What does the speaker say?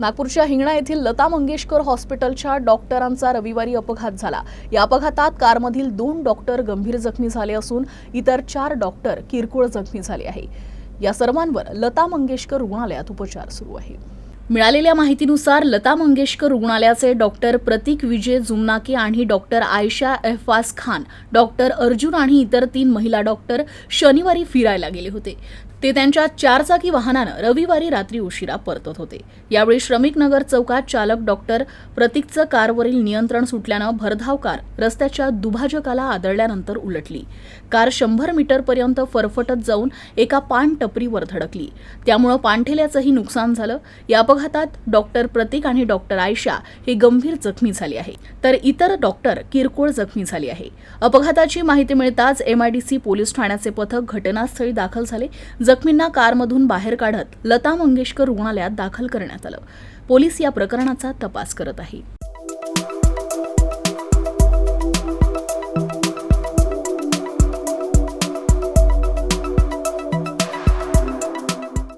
नागपूरच्या हिंगणा येथील लता मंगेशकर हॉस्पिटलच्या डॉक्टरांचा रविवारी अपघात झाला. या अपघातात कारमधील दोन डॉक्टर गंभीर जखमी झाले असून इतर चार डॉक्टर किरकोळ जखमी झाले आहे. या सर्वांवर लता मंगेशकर रुग्णालयात उपचार सुरू आहे मिळालेल्या माहितीनुसार लता मंगेशकर रुग्णालयाचे डॉक्टर प्रतीक विजय जुमनाके आणि डॉक्टर आयशा एहफाज खान डॉक्टर अर्जुन आणि इतर तीन महिला डॉक्टर शनिवारी फिरायला गेले होते. ते त्यांच्या चारचाकी वाहनानं रविवारी रात्री उशिरा परतत होते. यावेळी श्रमिक नगर चौकात चालक डॉक्टर प्रतीकचं कारवरील नियंत्रण सुटल्यानं भरधाव कार रस्त्याच्या दुभाजकाला आदळल्यानंतर उलटली. कार शंभर मीटरपर्यंत फरफटत जाऊन एका पान टपरीवर धडकली. त्यामुळं पाणठेल्याचंही नुकसान झालं. या अपघातात डॉक्टर प्रतीक आणि डॉक्टर आयशा हे गंभीर जखमी झाली आहे. तर इतर डॉक्टर किरकोळ जखमी झाली आहे. अपघाताची माहिती मिळताच एमआयडीसी पोलीस ठाण्याचे पथक घटनास्थळी दाखल झाले. जखमींना कारमधून बाहेर काढत लता मंगेशकर रुग्णालयात दाखल करण्यात आलं. पोलीस या प्रकरणाचा तपास करत आहे.